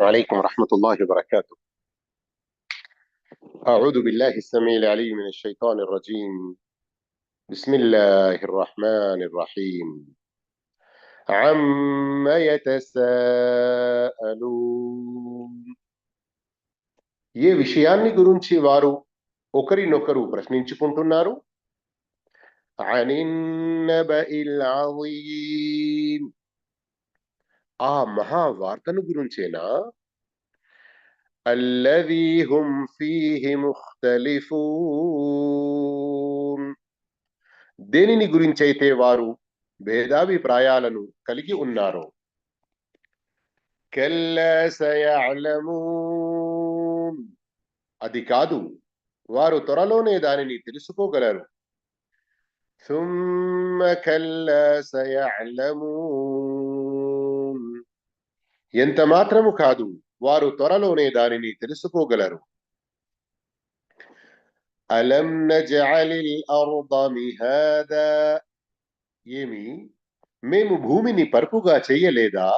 وعليكم ورحمة الله وبركاته أعوذ بالله السميع العليم من الشيطان الرجيم بسم الله الرحمن الرحيم عم يتساءلون ఏ విషయాన్ని గురించి వారు ఒకరినొకరు ప్రశ్నించుకుంటున్నారు అనిన్నబఇల్ అజీమ్ ఆ మహావార్తను గురించేనా అల్లదీ హుం ఫీహి ముఖ్తలిఫూన్ దేనిని గురించైతే వారు భేదాభిప్రాయాలను కలిగి ఉన్నారు కల్లా సయఅలమూన్ అది కాదు వారు త్వరలోనే దానిని తెలుసుకోగలరు ثم كلا سيعلمون ఎంత మాత్రము కాదు వారు త్వరలోనే దానిని తెలుసుకోగలరు అలం నజఅలిల్ అర్ద మిహాదా ఏమి మేము భూమిని పరుపుగా చెయ్యలేదా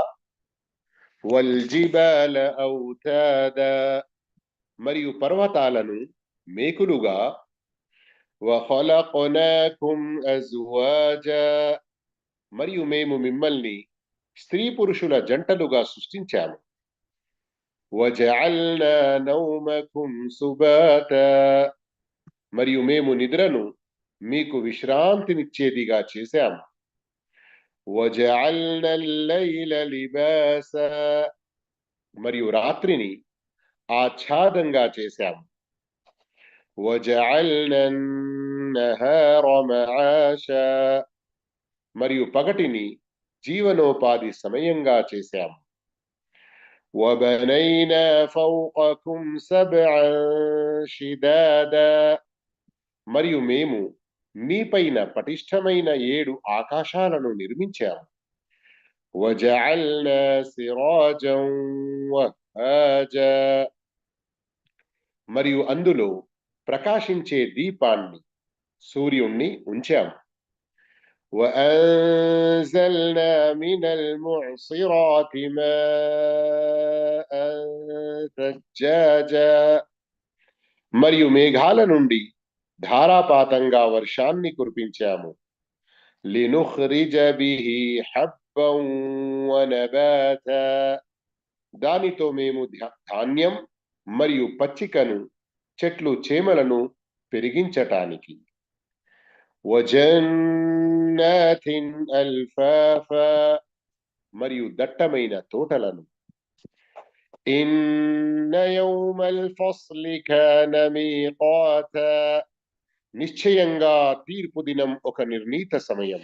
వల్ జిబాల ఔతాదా మరియు పర్వతాలను మేకులుగా వఖలక్నాకుం అజ్వాజా మరియు మేము మిమ్మల్ని స్త్రీ పురుషుల జంటలుగా సృష్టించాము మరియు మేము నిద్రను మీకు విశ్రాంతినిచ్చేదిగా చేశాము. మరియు రాత్రిని ఆచ్ఛాదంగా చేశాము. మరియు పగటిని జీవనోపాధి సమయంగా చేశాము. వబనైనా ఫౌకకుం షిదాదా మరియు మేము మీపైన పటిష్టమైన ఏడు ఆకాశాలను నిర్మించాము. మరియు అందులో ప్రకాశించే దీపాన్ని సూర్యుణ్ణి ఉంచాము. وأنزلنا من المعصرات ماء ثجاجا మరియు మేఘాల నుండి ధారాపాతంగా వర్షాన్ని కురిపించాము లినుఖ్రిజ బిహి హబ్బం వనబాతా దానితో మేము ధాన్యం మరియు పచ్చికను చెట్లు చేమలను పెరిగించటానికి వజన్నాథిన్ అల్ఫాఫా మరియు దట్టమైన తోటలను ఇన్న యౌమల్ ఫస్లి కాన మీకాతా నిశ్చయంగా తీర్పు దినం ఒక నిర్ణీత సమయం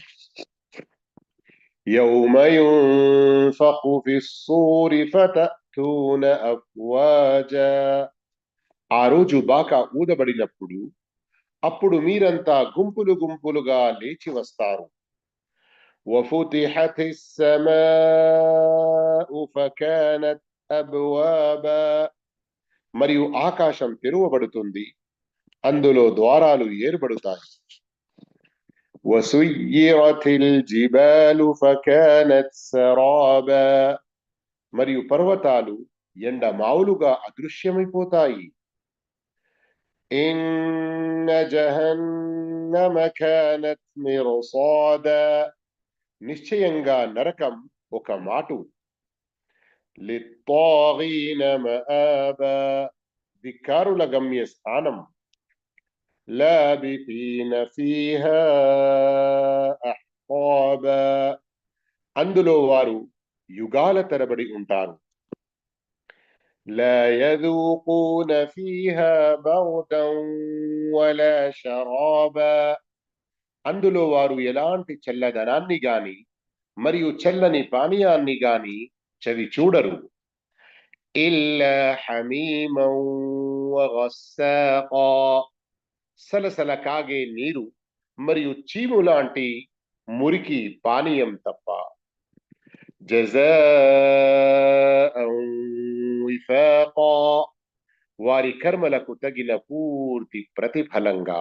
يوم ينفخ في الصور فتأتون أفواجا ఆ రోజు బాకా ఊదబడినప్పుడు అప్పుడు మీరంతా గుంపులు గుంపులుగా లేచి వస్తారు وفتحت السماء فكانت أبوابا మరియు ఆకాశం తెరువబడుతుంది అందులో ద్వారాలు ఏర్పడుతాయి وسيرت الجبال فكانت سرابا మరియు పర్వతాలు ఎండ మావులుగా అదృశ్యమైపోతాయి إن جهنم كانت مرصادا నిశ్చయంగా నరకం ఒక మాటు లిత్తాగీన మఆబా ధిక్కారుల గమ్య స్థానం లాబితీన ఫీహా అహ్కాబా అందులో వారు యుగాల తరబడి ఉంటారు لا يذوقون فيها بردا ولا شرابا అందులో వారు ఎలాంటి చల్లదనాన్ని గాని మరియు చల్లని పానీయాన్ని గాని చవి చూడరు ఇల్లా హమీమం వగస్సాకా సలసల కాగే నీరు మరియు చీము లాంటి మురికి పానీయం తప్ప జజాఅం విఫాకా వారి కర్మలకు తగిన పూర్తి ప్రతిఫలంగా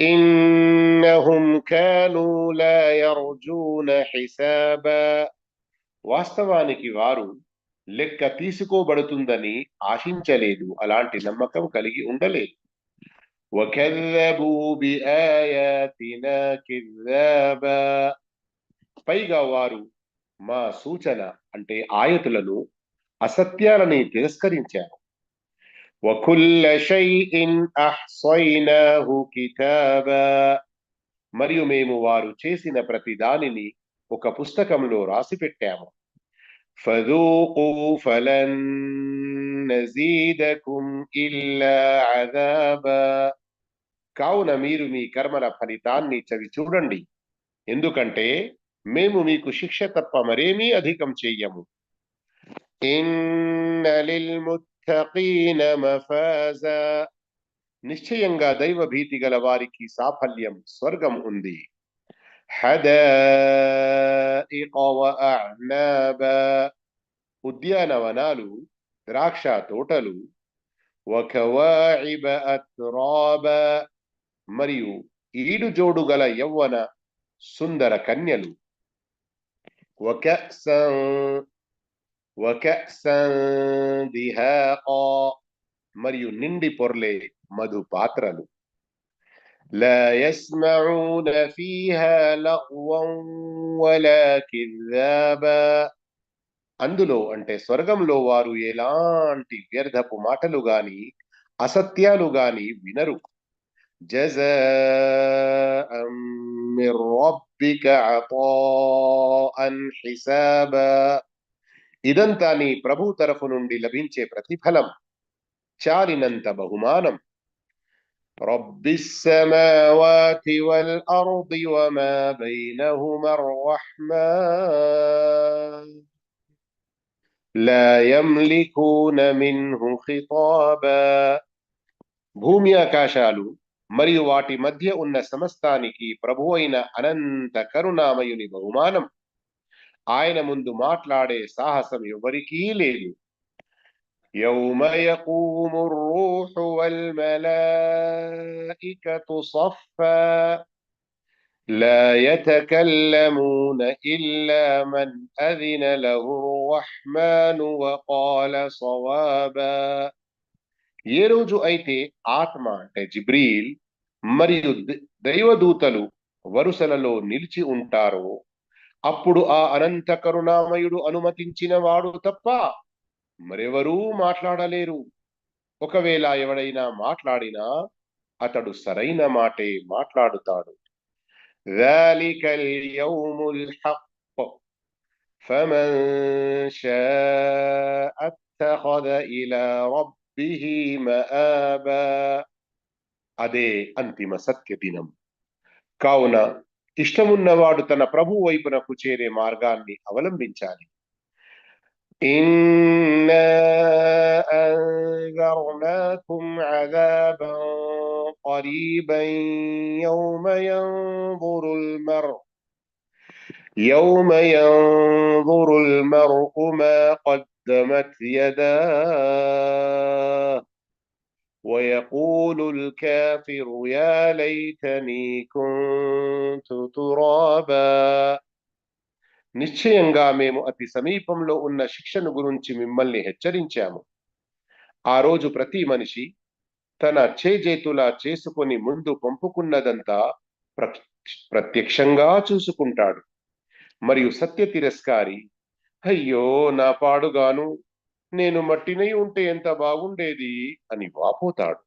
ఇన్నహుం కానూ లా యర్జూన హిసాబా వాస్తవానికి వారు లెక్క తీసుకోబడుతుందని ఆశించలేదు అలాంటి నమ్మకం కలిగి ఉండలేదు وكذبوا بآياتنا كذابا పైగా వారు మా సూచన అంటే ఆయతులను అసత్యాలని తిరస్కరించారు. మరియు మేము వారు చేసిన ప్రతి దానిని ఒక పుస్తకంలో రాసి పెట్టాము. కావున మీరు మీ కర్మల ఫలితాన్ని చవి చూడండి. ఎందుకంటే మేము మీకు శిక్ష తప్ప మరేమీ అధికం చెయ్యము. నిశ్చయంగా దైవ భీతి గల వారికి సాఫల్యం స్వర్గం ఉంది. ఉద్యానవనాలు ద్రాక్ష తోటలు మరియు ఈడు జోడు గల యవ్వన సుందర కన్యలు. ఒక మరియు నిండి పొర్లే మధు పాత్రలు لا يسمعون فيها لغوا ولا كذابا అందులో అంటే స్వర్గంలో వారు ఎలాంటి వ్యర్థపు మాటలు గాని అసత్యాలు గాని వినరు جزاء من ربك عطاء حسابا ఇదంతా నీ ప్రభు తరఫు నుండి లభించే ప్రతిఫలం చాలినంత బహుమానం رب السماوات والأرض وما بينهما الرحمن لا يملكون منه خطابا భూమి ఆకాశాలు మరియు వాటి మధ్య ఉన్న సమస్తానికి ప్రభు అయిన అనంత కరుణామయుని బహుమానం ఆయన ముందు మాట్లాడే సాహసం ఎవరికీ లేదు يوم يقوم الروح والملائكة صفا لا يتكلمون إلا من أذن له الرحمن وقال صوابا ఏ రోజు అయితే ఆత్మ అంటే జిబ్రీల్ మరియు ద- దైవదూతలు వరుసలలో నిలిచి ఉంటారో అప్పుడు ఆ అనంత కరుణామయుడు అనుమతించిన వాడు తప్ప మరెవరూ మాట్లాడలేరు ఒకవేళ ఎవడైనా మాట్లాడినా అతడు సరైన మాటే మాట్లాడుతాడు ذلك اليوم الحق فمن شاء اتخذ إلى ربه مآبا అదే అంతిమ సత్య దినం కావున ఇష్టమున్నవాడు తన ప్రభు వైపునకు చేరే మార్గాన్ని అవలంబించాలి إنا أنذرناكم عذابا قريبا يوم ينظر المرء يوم ينظر المرء ما قدمت يداه ويقول الكافر يا ليتني كنت ترابا నిశ్చయంగా మేము అతి సమీపంలో ఉన్న శిక్షను గురించి మిమ్మల్ని హెచ్చరించాము ఆ రోజు ప్రతి మనిషి తన చేజేతులా చేసుకొని ముందు పంపుకున్నదంతా ప్ర- ప్రత్యక్షంగా చూసుకుంటాడు మరియు సత్య తిరస్కారి అయ్యో నా పాడుగాను నేను మట్టినై ఉంటే ఎంత బాగుండేది అని వాపోతాడు.